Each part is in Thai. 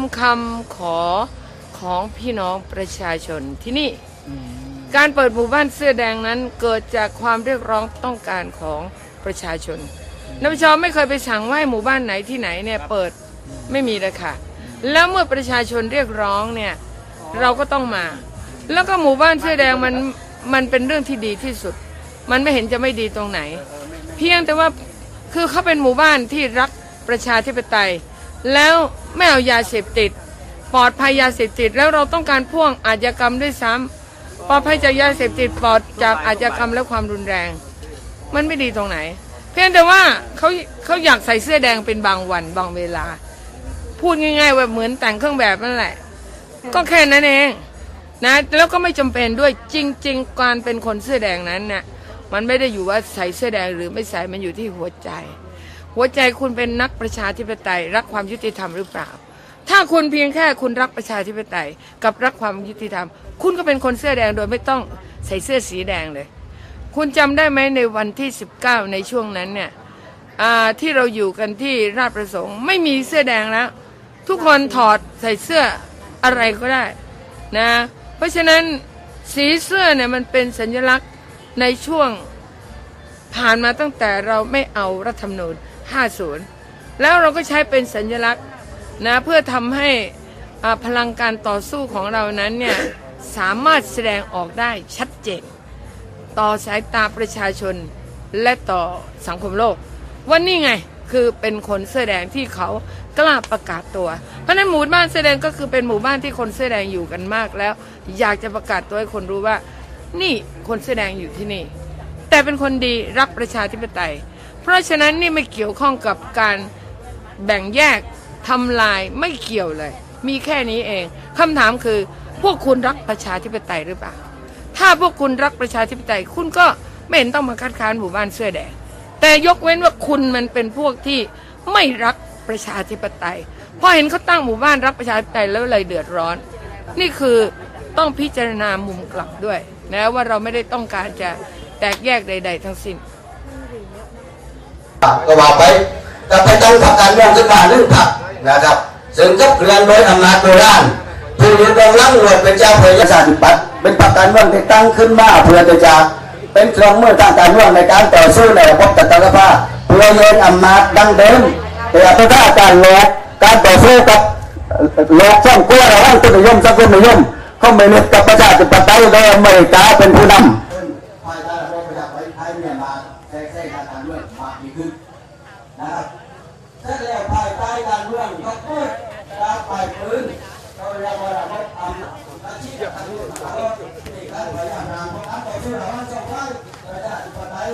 ามคำขอของพี่น้องประชาชนที่นี่ การเปิดหมู่บ้านเสื้อแดงนั้นเกิดจากความเรียกร้องต้องการของประชาชนนปชไม่เคยไปสั่งว่าให้หมู่บ้านไหนที่ไหนเนี่ยเปิดไม่มีเลยค่ะ แล้วเมื่อประชาชนเรียกร้องเนี่ยเราก็ต้องมา แล้วก็หมู่บ้านเสื้อแดงมันมันเป็นเรื่องที่ดีที่สุด มันไม่เห็นจะไม่ดีตรงไหน เพียงแต่ว่าคือเขาเป็นหมู่บ้านที่รักประชาธิปไตย แล้ว ไม่เอายาเสพติด ปลอดภัยยาเสพติดแล้วเราต้องการพ่วงอาชญากรรมด้วยซ้ำปลอดภัยจากยาเสพติดปลอดจากอาชญากรรมและความรุนแรง มันไม่ดีตรงไหน เพียงแต่ว่าเขาเขาอยากใส่เสื้อแดงเป็นบางวันบางเวลา พูดง่ายๆว่าเหมือนแต่งเครื่องแบบนั่นแหละ ก็แค่นั้นเองนะแล้วก็ไม่จำเป็นด้วยจริง ๆ การเป็นคนเสื้อแดงนั้นเนี่ยมันไม่ได้อยู่ว่าใส่เสื้อแดงหรือไม่ใส่มันอยู่ที่หัวใจ หัวใจคุณเป็นนักประชาธิปไตย รักความยุติธรรมหรือเปล่า ถ้าคุณเพียงแค่คุณรักประชาธิปไตย กับรักความยุติธรรม คุณก็เป็นคนเสื้อแดงโดยไม่ต้องใส่เสื้อสีแดงเลย คุณจำได้ไหมในวันที่ 19 ในช่วงนั้นเนี่ยที่เราอยู่กันที่ราชประสงค์ ไม่มีเสื้อแดงแล้ว ทุกคนถอดใส่เสื้ออะไรก็ได้นะเพราะฉะนั้นสีเสื้อเนี่ยมันเป็นสัญลักษณ์ในช่วงผ่านมาตั้งแต่เราไม่เอารัฐธรรมนูญ 50 แล้วเราก็ใช้เป็นสัญลักษณ์นะเพื่อทำให้พลังการต่อสู้ของเรานั้นเนี่ยสามารถแสดงออกได้ชัดเจน ต่อสายตาประชาชนและต่อสังคมโลกว่านี่ไงคือเป็นคนเสื้อแดงที่เขากล้าประกาศตัว เพราะฉะนั้นหมู่บ้านเสื้อแดงก็คือเป็นหมู่บ้านที่คนเสื้อแดงอยู่กันมากแล้ว อยากจะประกาศตัวให้คนรู้ว่า นี่คนเสื้อแดงอยู่ที่นี่ แต่เป็นคนดีรักประชาธิปไตย เพราะฉะนั้นนี่ไม่เกี่ยวข้องกับการแบ่งแยกทำลายไม่เกี่ยวเลย มีแค่นี้เองคำถามคือ พวกคุณรักประชาธิปไตยหรือเปล่า ถ้าพวกคุณรักประชาธิปไตย คุณก็ไม่เห็นต้องมาคัดค้านหมู่บ้านเสื้อแดงแต่ยกเว้นว่าคุณมันเป็นพวกที่ไม่รักประชาธิปไตยพอเห็นเขาตั้งหมู่บ้านรักประชาธิปไตยแล้วเลยเดือดร้อน นี่คือต้องพิจารณามุมกลับด้วยนะว่าเราไม่ได้ต้องการจะแตกแยกใด ๆ ทั้งสิ้น ก็ว่าไปแต่ไปตั้งพรรคการเมืองขึ้นมาหนึ่งพรรคนะครับซึ่งกับเคลื่อนโดยอำนาจโบราณผู้ยืนรองรับหน่วยเป็นเจ้าพระยาศาสตร์ปัตย์เป็นพรรคการเมืองที่ตั้งขึ้นมาเพื่อจะเป็นเครื่องมือทางการเมืองในการต่อสู้ในระบบตัตรภาพเพื่อยืนอำนาจดังเดิมแต่พัฒนาการโลกการต่อสู้กับโลกช่องกลัวระหว่างตุนิยมสังคมนิยมเขาไม่นึกกับประชาธิปไตยโดยอเมริกาเป็นผู้นำ ภายใต้ระบบประชาธิปไตย เนี่ยมาแทรกแซงทางการเมืองมากยิ่งขึ้นนะครับเสร็จแล้วภายใต้การเมืองก็เกิดการปล่อยปืนเราเรียกว่าระบบอำนาจอาชีพการเมืองของเราในการพยายามนำการต่อสู้ระหว่างสองฝ่ายประชาธิปไตย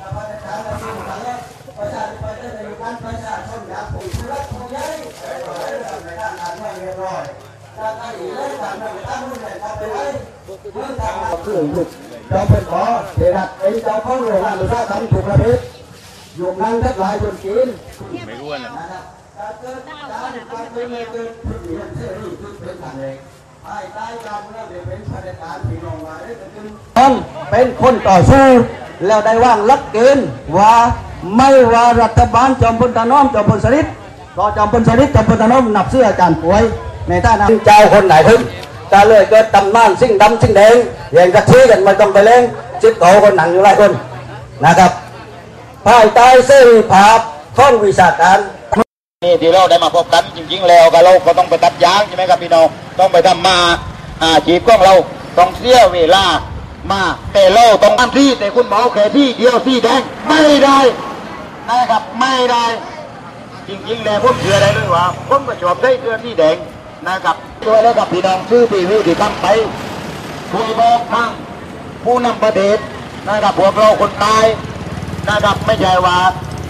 กับประชาธิปไตยของเราประชาธิปไตยในการประชาชนอยากผู้รักผู้ใหญ่ในด้านการเมืองเรียบร้อยการตั้งอีเรื่องการเมืองตั้งรุ่นใหญ่ทำไปเลยเรื่องทางคือหยุด เราเป็นขอเทรัตไอ้เจ้าของโรงงานหรือว่าทำถูกระเภทอยู่นั่งทักหลายจนกินไม่รู้นะนะครับการเกิดการเกิดเกิดพื้นที่เสรีขึ้นเป็นทางเองภายใต้การเมืองเป็นเผด็จการพี่น้องมาได้เป็นต้องเป็นคนต่อสู้แล้วได้ว่างลักเกณฑ์ว่าไม่ว่ารัฐบาลจอมพลถนอมจอมพลสฤษดิ์ก็จอมพลสฤษดิ์จอมพลถนอมนับเสื้ออาจารย์ป่วยในท่านั้นเจ้าคนไหนถึง จะเลยเกิดตำนานสิ่งดำสิ่งแดงอย่างกระชี้กันไม่ต้องไปเล่งจิตโตคนหนังอยู่หลายคนนะครับภายใต้เสรีภาพข้องวิชาการนี่ที่เราได้มาพบกันจริงๆแล้วก็เราก็ต้องไปตัดยางใช่ไหมครับพี่น้องต้องไปทำมาอาชีพของเราต้องเสียเวลามาแต่เราต้องอันที่แต่คุณหมอแค่ที่เดียวที่แดงไม่ได้นะครับไม่ได้ จริงๆแล้วผมเชื่อได้เลยว่าผมก็ชอบได้เสื้อที่แดงนะครับ ตัวแล้วกับพี่น้องชื่อพี่วิวที่ตั้งไปคุยบอกทางผู้นำประเทศนะครับพวกเราคนตายนะครับไม่ใช่ว่า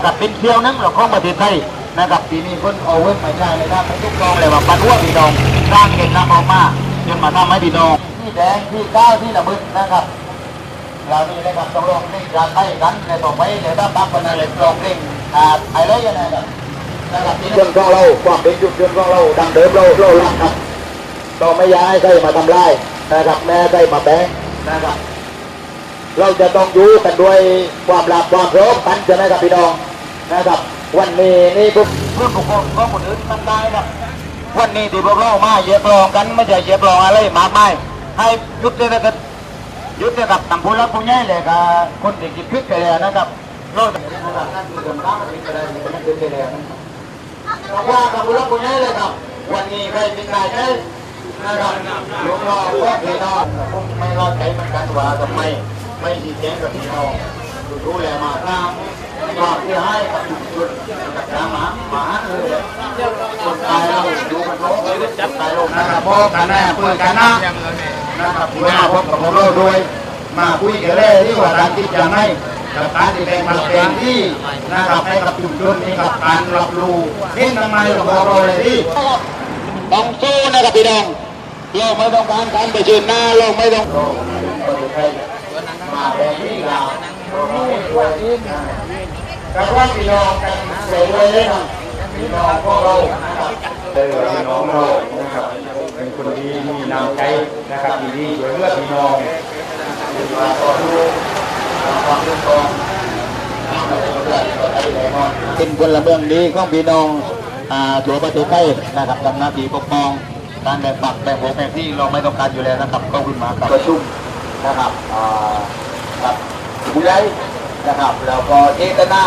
กับเป็นเที่ยวนั้นเราของประเทศไทยนะครับปีนี้เพิ่นเอาเวิร์กมาใช้เลยนะไม่ทุกกองเลยว่าปันหัวพี่น้องสร้างเก่งน้ำออกมาจนมาทำให้พี่น้องที่แดงที่ก้าวที่ระมึกนะครับเรานี่นะครับต้องลองเล่นการให้กันในต่อไปเดี๋ยวถ้าปักมันอะไรลองเล่นอ่าอะไรยังไงครับนะครับจุดยืนของเราความเป็นจุดยืนของเราดังเดิมเราเราลักครับ เราไม่ย้ายใครมาทำลายนะครับแม่ใครมาแบงนะครับ เราจะต้องอยู่กันด้วยความรักความพร้อมกันใช่ไหมครับพี่น้องนะครับ วันนี้นี่พวกเพื่อนบุคคลของคนอื่นทำได้ครับ วันนี้ที่พวกเรามาเยียกลองกันไม่ใช่เยียกลองอะไรมากมายให้ยุติธรรมยุติกับตำพูรักผู้ใหญ่เลยกับคนที่คิดพิษไปแล้วนะครับเราจะนะครับนั่นคือคำถามที่ประเด็นที่มันเป็นไปแล้วนะครับบอกว่าตำพูรักผู้ใหญ่เลยครับ วันนี้ใครมีใครใช้ นะครับลูกน้องพวกพี่น้องผมไม่รอดใจมือนกันว่าทำไมไม่ชี้แจงกับพี่น้องรู้แลมาตามความที่ให้กับชุมชนกับทางหมาหมาเลยคนตายเราดูกันโลกจับตายโลกนะครับพ่อกันแน่เพื่อนกันนะนะครับที่มาพบกับพวกเราด้วย มาคุยกันเลยที่ว่าการที่จะให้กับการที่เป็นมาเป็นที่นะครับให้กับชุมชนนี้กับการรับรู้เห็นทำไมกับพวกเราเลยที่ต้องสู้นะครับพี่น้อง เราไม่ต้องการการไปยืนหน้าเราไม่ต้องมาแบบนี้เราแต่ว่าพี่น้องกันเลยเลยนะพี่น้องพวกเราเจอพี่น้องเรานะครับเป็นคนดีมีน้ำใจนะครับดีดีช่วยเหลือพี่น้องมาต่อสู้ความทุกข์ของเป็นพลเมืองดีของพี่น้องทั่วประเทศไทยนะครับทำหน้าที่ปกป้อง การแบ่งปักแบ่งโผแบ่งที่เราไม่ต้องการอยู่แล้วนะครับก็ขึ้นมากับประชุมนะครับอ่ากับผู้ใหญ่นะครับแล้วก็เจตนา